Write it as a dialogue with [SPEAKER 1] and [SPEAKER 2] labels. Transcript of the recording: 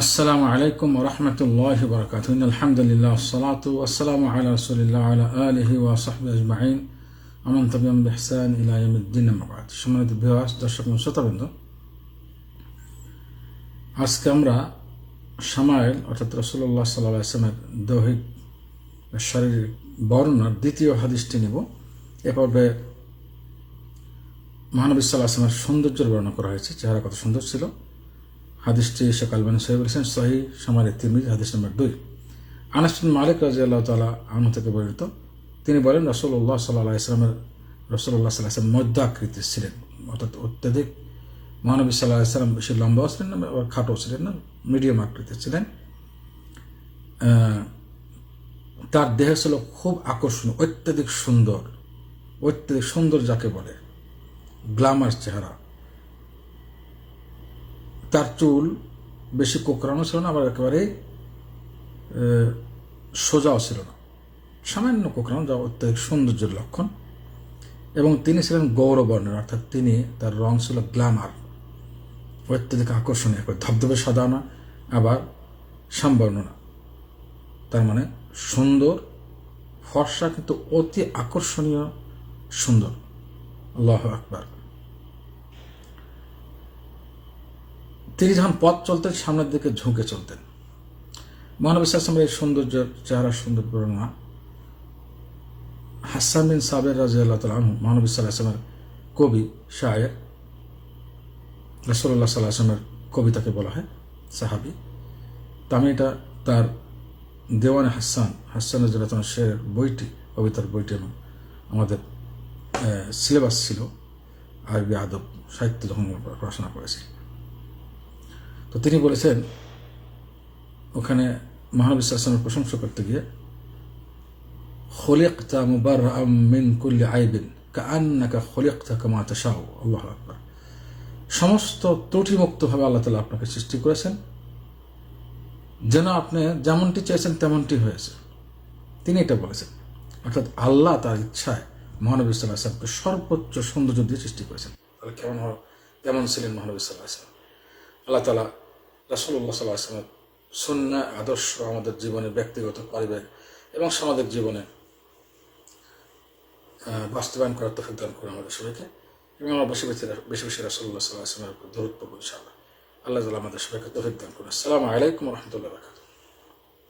[SPEAKER 1] আসসালামু আলাইকুম রহমতুল্লাহ বরকাত আলহামদুলিল্লাহ সালাত আসসালামু আলা রসুলিল্লাহ আলা আলহি ওয়াসাহবি আজমাইন। আমন তবিম বেহসান ইলাইমুদ্দিন আবাদ সম্মানিত বিহাস দর্শক শ্রোতাবৃন্দ, আজকে আমরা সামায়েল অর্থাৎ রসুল্লাহ সাল্লাহ ইসলামের দৈহিক শারীরিক বর্ণনার দ্বিতীয় হাদিসটি নেব। এ পর্বে মহানবী সাল্লাহ আসলামের সৌন্দর্যের বর্ণনা করা হয়েছে। চেহারা কত সুন্দর ছিল। হাদিসটি শেখ আলবানী সাহেব বলেছেন, সহি সামারে তিরমিজ হাদিস নম্বর দুই। আনাস বিন মালিক রাজি আল্লাহ তালা আনু থেকে বর্ণিত, তিনি বলেন রসুল্লাহ সাল্লাহ ইসলামের রসুল্লাহ সাল্লাহ আসলাম মধ্য আকৃতির ছিলেন, অর্থাৎ অত্যাধিক। মহানবী সাল্লাহ ইসলাম বেশি লম্বাও ছিলেন না, আবার খাটো ছিলেন না, মিডিয়াম আকৃতির ছিলেন। তার দেহ ছিল খুব আকর্ষণীয়, অত্যাধিক সুন্দর অত্যাধিক সুন্দর যাকে বলে, গ্লামার চেহারা। তার চুল বেশি কোকড়ানো ছিল না আবার একেবারেই আহ, সোজাও ছিল না। সামান্য কোকড়ানো যা অত্যাধিক সৌন্দর্যের লক্ষণ। এবং তিনি ছিলেন গৌরবর্ণের অর্থাৎ তিনি তার রং ছিল গ্ল্যামার। অত্যাধিক আকর্ষণীয় একবার ধবধবে সাদা না আবার শ্যামবর্ণ না তার মানে সুন্দর ফর্সা কিন্তু অতি আকর্ষণীয় সুন্দর। আল্লাহ আকবার। তিনি যখন পথ চলতেন, সামনের দিকে ঝুঁকে চলতেন। মহানবী সাসমের এই সৌন্দর্য চেহারা সুন্দর বর্ণনা হাসান বিন সাবের রাজি আল্লাহ তালা মহানবী সাল্লাহামের কবি, শায়ের রসল্লাহ সাল্লাহ আসলামের কবিতাকে বলা হয়, সাহাবি। তা এটা তার দেওয়ানে হাসান, হাসানের যেটা তোমার শেরের বইটি, কবিতার বইটি এবং আমাদের সিলেবাস ছিল। আরবি আদব, সাহিত্য যখন পড়াশোনা করেছি। তো তিনি বলেছেন, ওখানে মহানবী সাল্লামের প্রশংসা করতে গিয়ে, খলিকতা মুবার মিন কুল্লি আইবিন কান্নাকা খলিকতা কামা তাশাও আল্লাহ আকবার। সমস্ত ত্রুটিমুক্তভাবে আল্লাহ তালা আপনাকে সৃষ্টি করেছেন। যেন আপনি যেমনটি চেয়েছেন তেমনটি হয়েছে। তিনি এটা বলেছেন। অর্থাৎ আল্লাহ তার ইচ্ছায় মহানবী সাল্লাহ আসলামকে সর্বোচ্চ সৌন্দর্য দিয়ে সৃষ্টি করেছেন। তাহলে কেমন কেমন ছিলেন মহানবী সাল্লাহ আসলাম আল্লাহ তালা রাসুল্লাহ সাল্লাহ আসলামের শূন্য আদর্শ আমাদের জীবনে ব্যক্তিগত পারিবারিক এবং সামাজিক জীবনে বাস্তবায়ন করার তফিক দান করে আমাদের সবাইকে। এবং আমরা বেশি বেশি বেশি বেশি রাসুল্লাহ সাল্লাহ আসলামের উপর দূরত্ব আল্লাহ আল্লাহ তালা আমাদের সবাইকে তফিক দান করুন। আসসালামু আলাইকুম রহমতুল্লাহ